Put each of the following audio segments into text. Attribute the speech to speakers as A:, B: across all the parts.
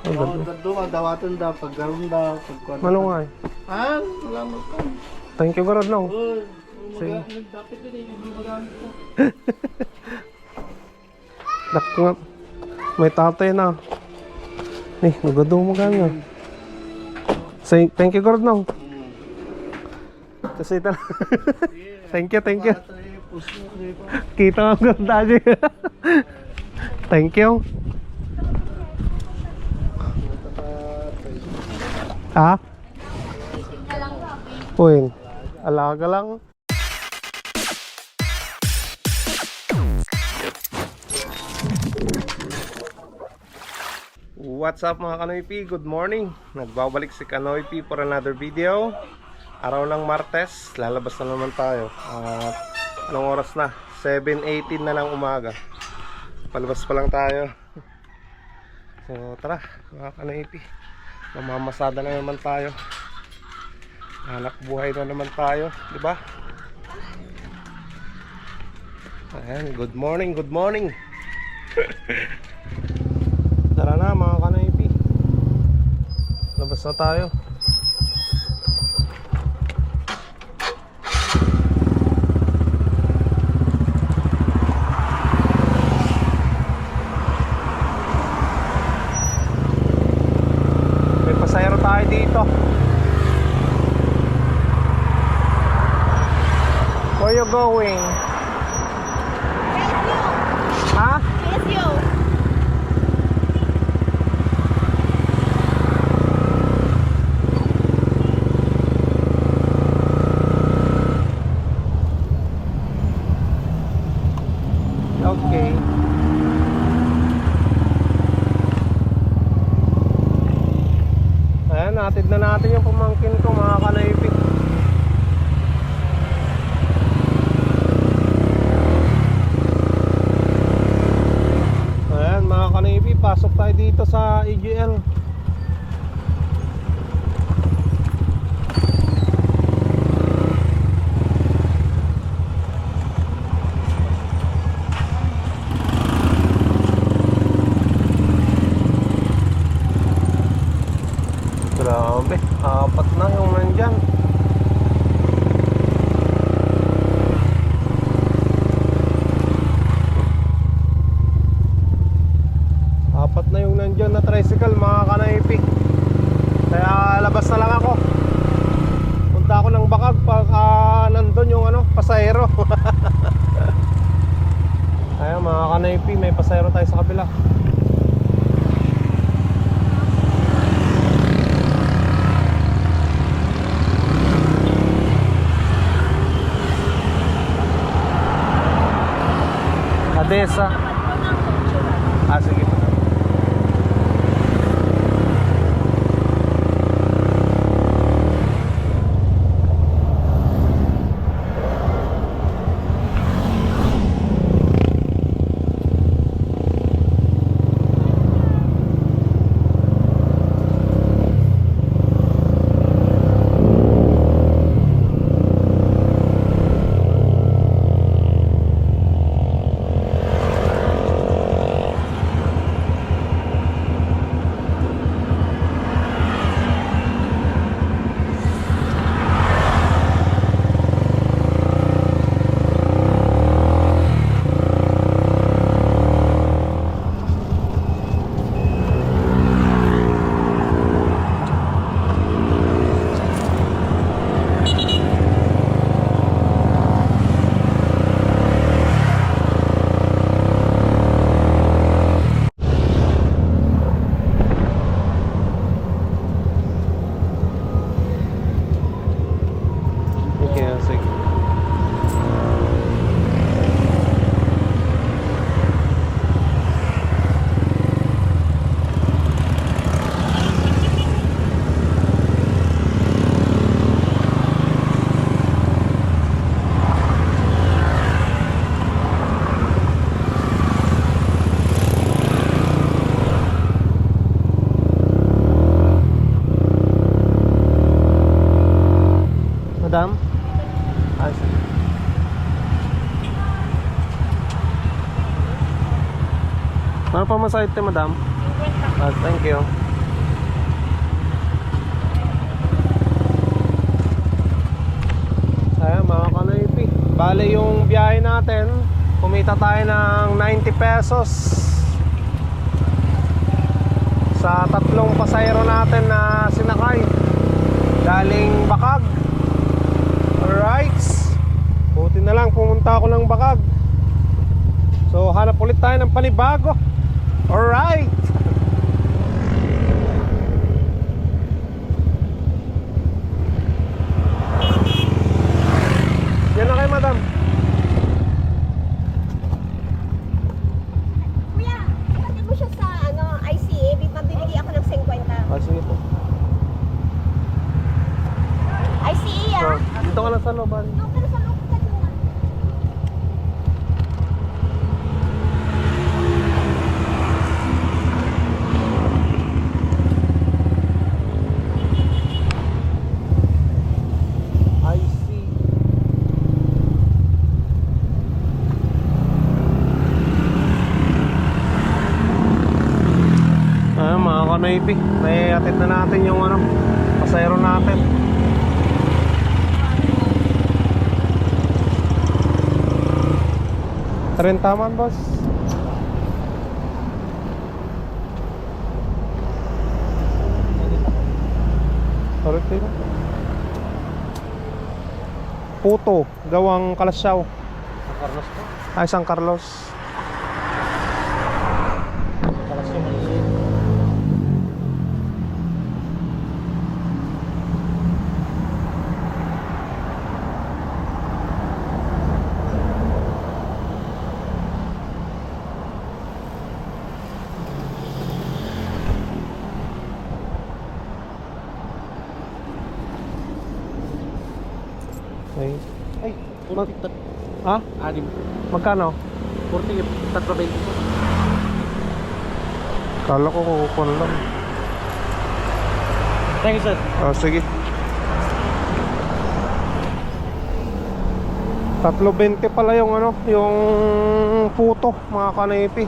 A: Ang
B: Oo,
A: ganda.
B: dadto ka, dawatan da, pagkaroon da, pagkuhan.
A: Malungay.
B: Ha? Salamat ka.
A: Thank you God no.
B: Oo,
A: Sige.
B: maga- dapat din eh, hindi magamit ko.
A: Dako nga. May tatay na. Eh, nagado mo ganyan. Say, thank you God no. Kasi ito Thank you, thank you.
B: Puso?
A: Kita ang ganda niya. Thank you. Ha? Uy, alaga lang. What's up mga Kanoypi? Good morning. Nagbabalik si Kanoypi for another video. Araw ng Martes, lalabas na naman tayo. At anong oras na? 7.18 na ng umaga. Palabas pa lang tayo. So tara, mga Kanoypi. Mamamasada na naman tayo. Anak buhay na naman tayo, di ba? Ayan, good morning, good morning. Tara na mga kanaypi Labas na tayo May pasayro tayo dito Where you going? Ha?
C: Yes, you.
A: Okay. Ayan, natid na natin yung pamangkin ko mga kanaypi. Ayan mga kanaypi, pasok tayo dito sa EGL. Grabe, apat na yung nandyan. Apat na yung nandyan na tricycle mga kanaypi. Kaya labas na lang ako. Punta ako ng bakag pagka nandun yung ano, pasahero. Ayan mga kanaypi, may pasahero tayo sa kabila. Adesa. Ah, sige. ang sa madam? 50. Ah, thank you. Ayan, mga kanaypi. Bale yung biyahe natin, kumita tayo ng 90 pesos sa tatlong pasayro natin na sinakay galing Bakag alright buti na lang pumunta ako ng Bakag so hanap ulit tayo ng panibago Alright. Yan na kayo, madam.
C: Kuya, kapatid mo siya sa ano, ICA, mabibigay ako ng 50.
A: Ah, sige po.
C: ICA
A: So,
C: ah.
A: dito ka na sa loob. ah.
C: No, pero sa loob ka dun ah.
A: I see. Kanaypi, may atid na natin yung ano, pasayro natin. Tren taman boss. Sorry. Puto, gawang Kalasyaw.
B: Carlos po.
A: Ay, San. Carlos
B: yung maliit.
A: Ay.
B: Ay,
A: Mag-
B: 40 tat-
A: Ha?
B: anim.
A: Magkano?
B: 40 tatlo 20 po.
A: Kala ko kukupon lang.
B: Thank you, sir.
A: Ah, sige. Tatlo 20 pala yung ano, yung puto, mga kanipi.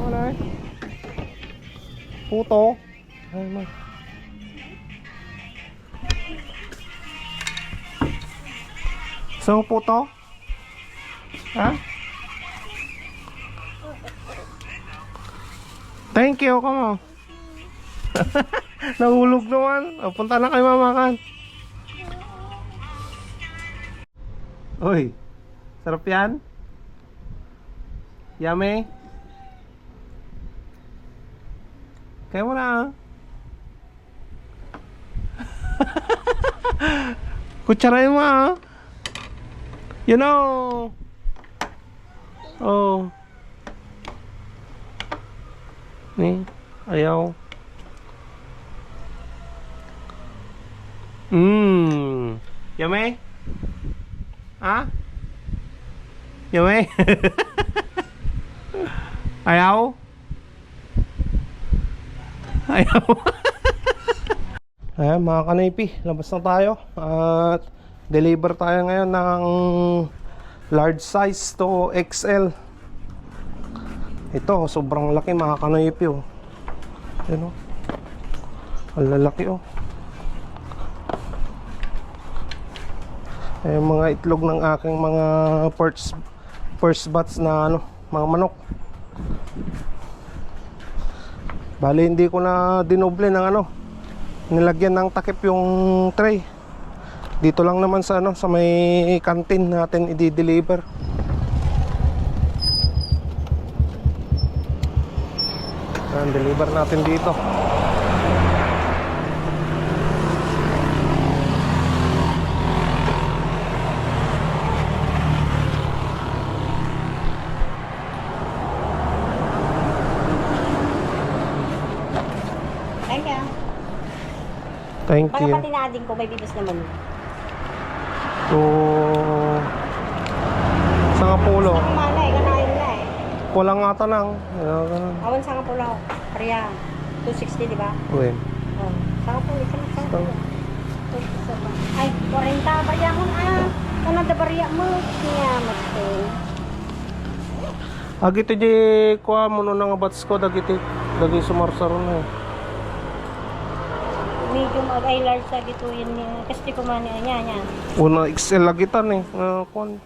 A: Wala eh. Puto. Ay, man. So, puto? Ha? Thank you, come on. Nahulog naman. O, punta na kayo mamakan. Uy, sarap yan? Yummy? Kaya mo na. Kutsarain mo ah. You know. Oh. Ni, ayaw. Mmm. Yummy? Ha? Yummy? ayaw? Ayaw. Ayan mga kanaypi, labas na tayo at deliver tayo ngayon ng large size to XL. Ito, sobrang laki mga kanaypi oh. Ayan oh. Ang lalaki oh. Ayan mga itlog ng aking mga first, first batch na ano, mga manok. Bali hindi ko na dinoble ng ano, nilagyan ng takip yung tray. Dito lang naman sa ano, sa may canteen natin i-deliver. Ayan, deliver natin dito.
C: Thank you.
A: Thank you.
C: pati na ading ko, may bibis naman.
A: So, sa Kapulo,
C: Ang mana eh, kanain na eh.
A: kulang nga tanang.
C: Awan sa nga pula. Pareha. 260, di ba?
A: Uy.
C: Oh. Sa nga pula, isa sa nga
A: Sa-
C: pula. Ay, 40 barya mo ah. Ano da barya mo? Kaya matin.
A: Agiti di kuha mo no nga bats ko dagiti dagi sumarsaro na eh.
C: Medium ag ay large sa gituin niya. Kasi ko man niya niya.
A: Una XL lagi tan eh. Uh, kung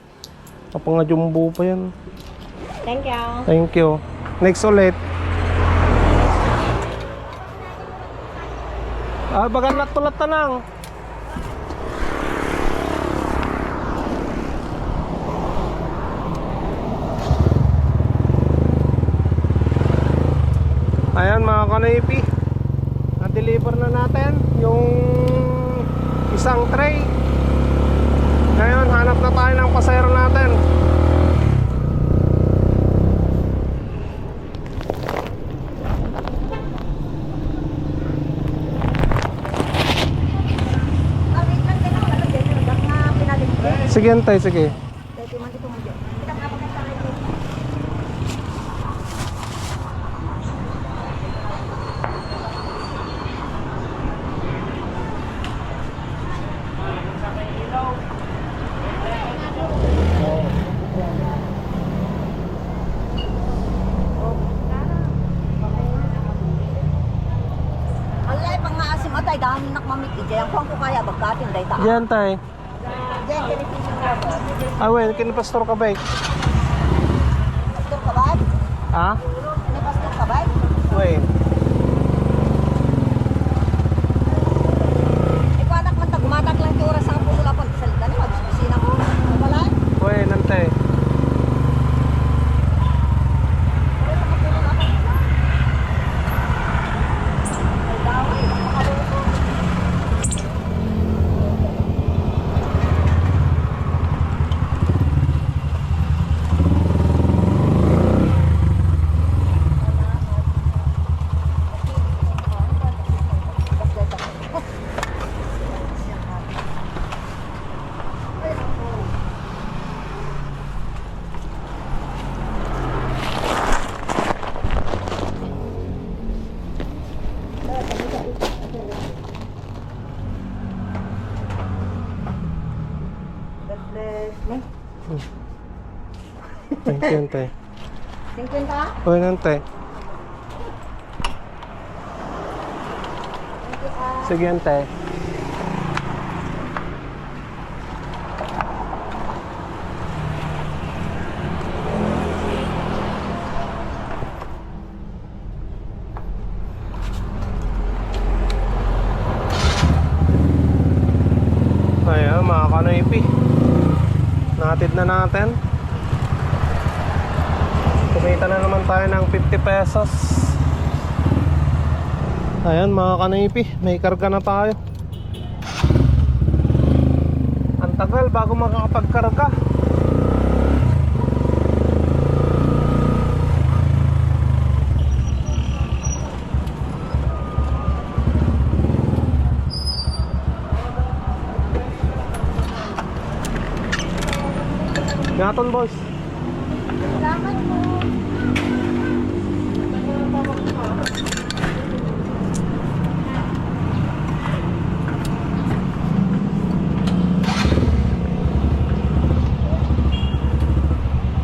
A: apa nga jumbo pa yan.
C: Thank you.
A: Thank you. Next ulit. Ah, bagan na tulat tanang. Ayan mga kanipi. Na-deliver na natin yung isang tray. Ngayon, hanap na tayo ng pasayro natin. Sige, antay, sige. Diyan, tay.
D: Ba?
A: Ah, well, kinipastor ka ba eh?
D: Pastor ka ba?
A: Ha?
D: Kinipastor ka ba?
A: Wait.
D: Ikaw anak man, tagmatak lang ti oras sa pulo lapon. Salita ni, mabisbisina ko. Ano pala?
A: Wait, nantay.
D: Ay, daw, eh, makaluto. God bless. May,
A: Thank you, antay.
D: 50?
A: Wait, nantay. Sige, antay. Ayan, mga kanoipi. Natid na natin. Kumita na naman tayo ng 50 pesos. Ayan mga kanipi, may karga na tayo. Ang tagal bago makakapagkarga. Ngaton boys.
C: Salamat po.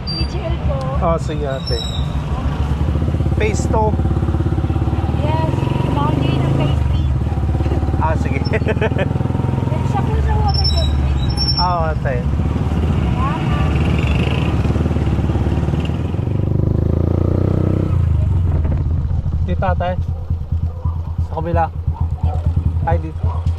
C: PGL po.
A: Oh, sige ate. Phase 2.
C: Yes, Monday ng pastry.
A: Ah, sige.
C: Siya po sa water district.
A: Ate.
C: Salamat.
A: Dito ate. Sa kabila. Ay, dito.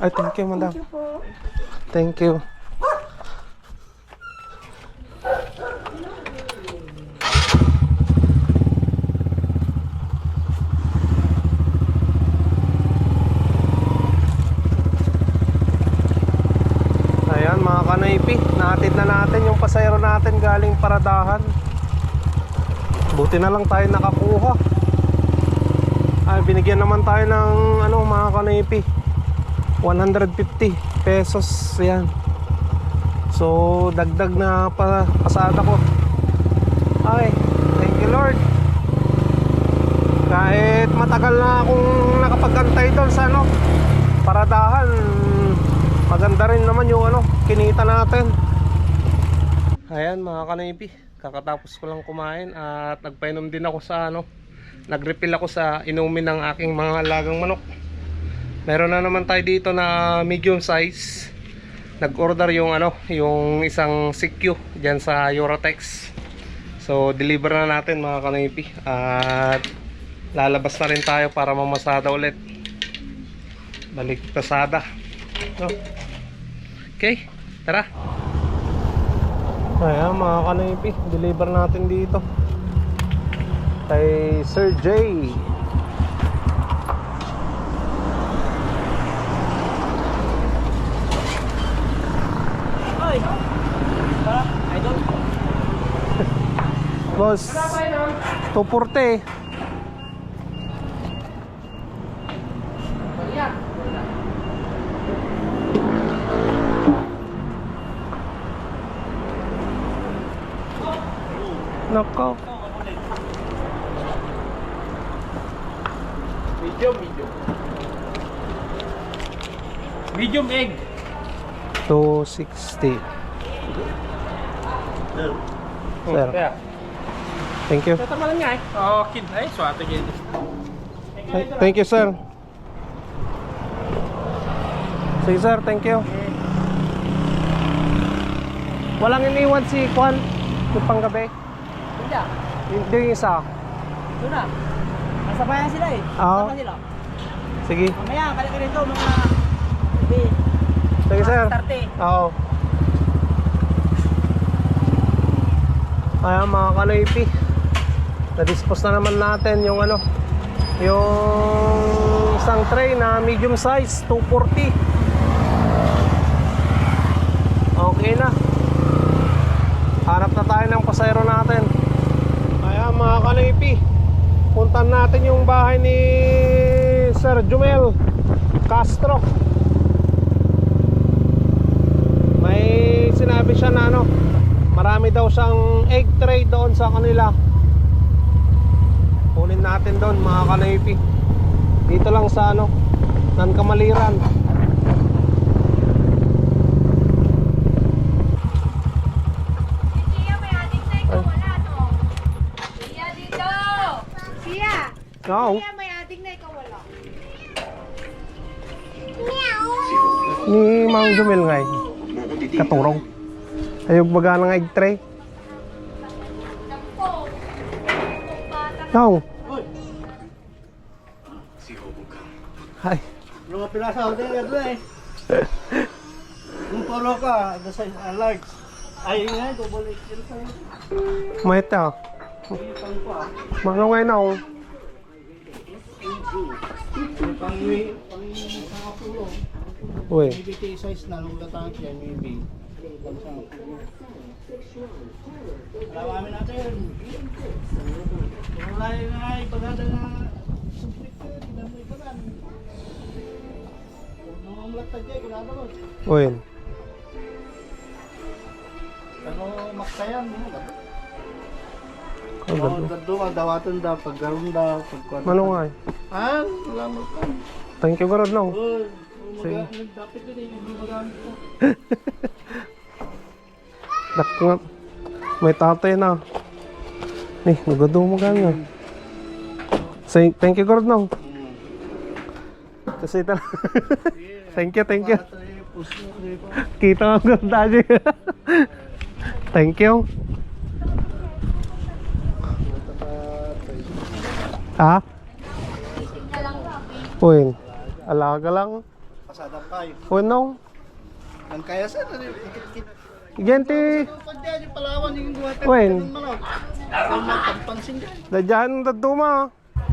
A: Ay, thank you, madam.
C: Thank you po.
A: Thank you. Ayan mga kanaypi, natin na natin yung pasayro natin galing paradahan. Buti na lang tayo nakakuha. Ay, binigyan naman tayo ng ano mga kanaypi. 150 pesos yan. So dagdag na pa pasada ko. Okay thank you lord. Kahit matagal na akong nakapagantay doon sa ano paradahan maganda rin naman yung ano kinita natin. Ayan mga kanipi kakatapos ko lang kumain at nagpainom din ako sa ano nagrefill ako sa inumin ng aking mga alagang manok Meron na naman tayo dito na medium size. Nag-order yung ano, yung isang CQ diyan sa Eurotex. So deliver na natin mga kanipi at lalabas na rin tayo para mamasada ulit. Balik pasada. No. Okay, tara. Ayan mga kanipi, deliver natin dito. Kay Sir J. Boss, 240. Nako.
B: Medium, medium. Medium egg.
A: 260. Sir. Thank you.
B: Tama lang nga eh. Oo, kid. Ay, swate kid.
A: Th- Thank you, sir. Sige, sir. Thank you. Walang iniwan si Kwan yung panggabi.
D: Hindi ah.
A: Hindi yung isa.
D: Doon na. Nasa bayan sila eh.
A: Oo.
D: Nasa sila.
A: Sige.
D: Mamaya, kalik ka rito mga...
A: Sige, sir.
D: Starte.
A: Oo. Ayan mga kanoypi. Na-dispose na naman natin yung ano, yung isang tray na medium size, 240. Okay na. Hanap na tayo ng pasayro natin. Ayan mga kanoypi. Puntan natin yung bahay ni Sir Jumel Castro. May sinabi siya na ano, marami daw siyang egg tray doon sa kanila. Kunin natin doon mga kanaypi. Dito lang sa ano, nan kamaliran.
E: No? Siya may adik na ikaw, wala.
A: Ni Mang Jumel nga eh. Katurong. Ayog baga ng egg tray. No. Hi.
B: Mga pinasa ako din ito eh. Kung polo ka, the size are large. Ay, nga, double XL.
A: Mahita.
B: Pa.
A: Mano ngayon ako.
B: Pang pang sa pulo.
A: Uy.
B: Maybe K size na nung latang siya, maybe. Pang sa pulo. Alam namin natin. Wala yung nga ipagada na subject ko, mo ipagan. Mo.
A: Uy.
B: Ano, maksayan mo ba? Daddo nga dawatan da, paggaroon da, pagkuhan.
A: Nga eh.
B: Ah, salamat ka.
A: Thank you God no.
B: Oh, dapat din, hindi magamit ko.
A: May tatay na. Eh, nagado mo ganyan. Say, thank you God no. Kasi ita Thank you, thank you. Kita nga God dati. Thank you. Ha? Uy. Alaga lang.
B: Pasadang kayo.
A: Unong.
B: Nang kaya sa ikit-ikit.
A: Gente.
B: Pag diyan yung palawan yung guwat.
A: Wen.
B: Ang magpampansin dyan.
A: Dadyahan ng daduma.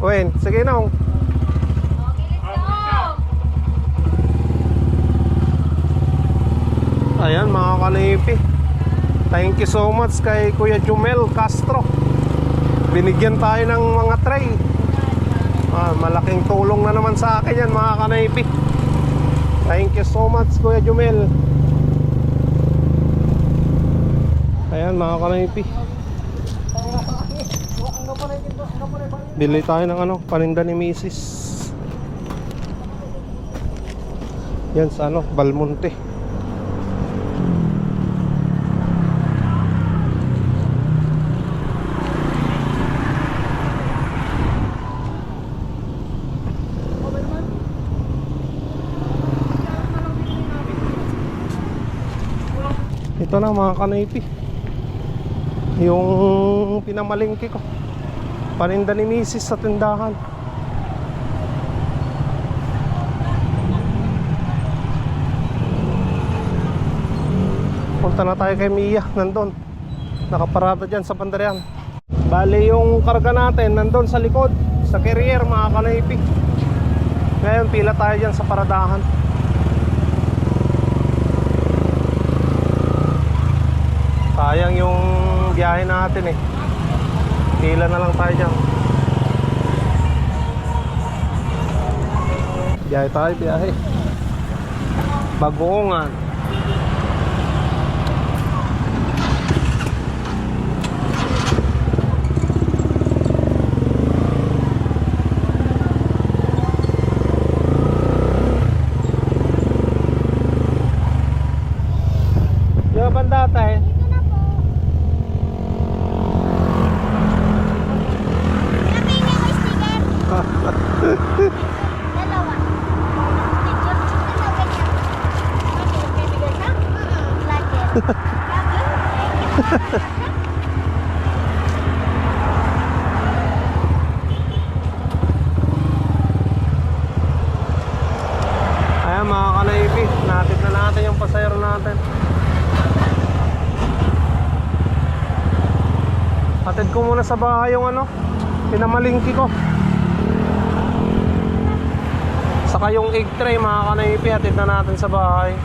A: Wen, sige nong. Ayan mga kanipi. Thank you so much kay Kuya Jumel Castro. Binigyan tayo ng mga tray. Ah, malaking tulong na naman sa akin yan mga kanipi. Thank you so much Kuya Jumel. Ayan mga kanipi. Bili tayo ng ano, paninda ni Mrs. Yan sa ano, Balmonte. Ito na mga kanaypi. Yung pinamalingki ko. Paninda ni Mrs. sa tindahan. Punta na tayo kay Mia, nandun. Nakaparada dyan sa bandaryan. Bali yung karga natin, nandun sa likod, sa carrier mga kanaypi. Ngayon, pila tayo dyan sa paradahan. Sayang yung biyahe natin eh. Pila na lang tayo dyan. Biyahe tayo, biyahe. Bagoongan. Yung banda tayo.
C: Nabingi ko sticker. Dalawa. Picture. Dalawa niya. Bakit? Bibigay ka? Vlogger. Vlogger?
A: Ayan mga kanaypi, natid na natin yung pasayro natin. Muna sa bahay yung ano, pinamalingki ko. Saka yung egg tray mga kanaypi, hatid na natin sa bahay.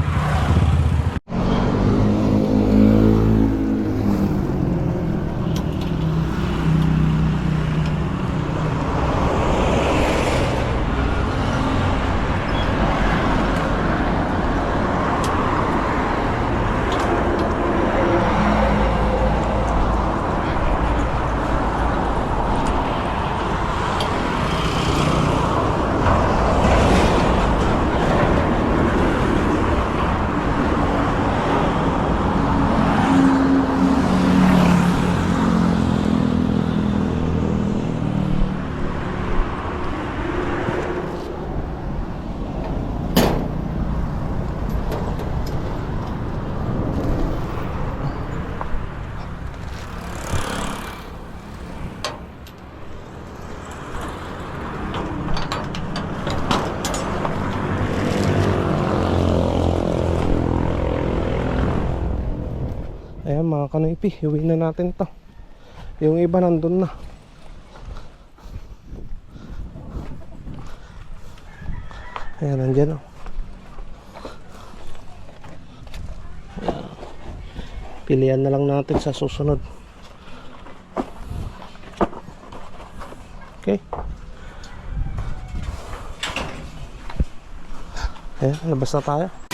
A: Ayan mga kanaypi, iuwi na natin to. Yung iba nandun na. Ayan, nandyan o. Pilihan na lang natin sa susunod. Okay. Ayan, labas na tayo.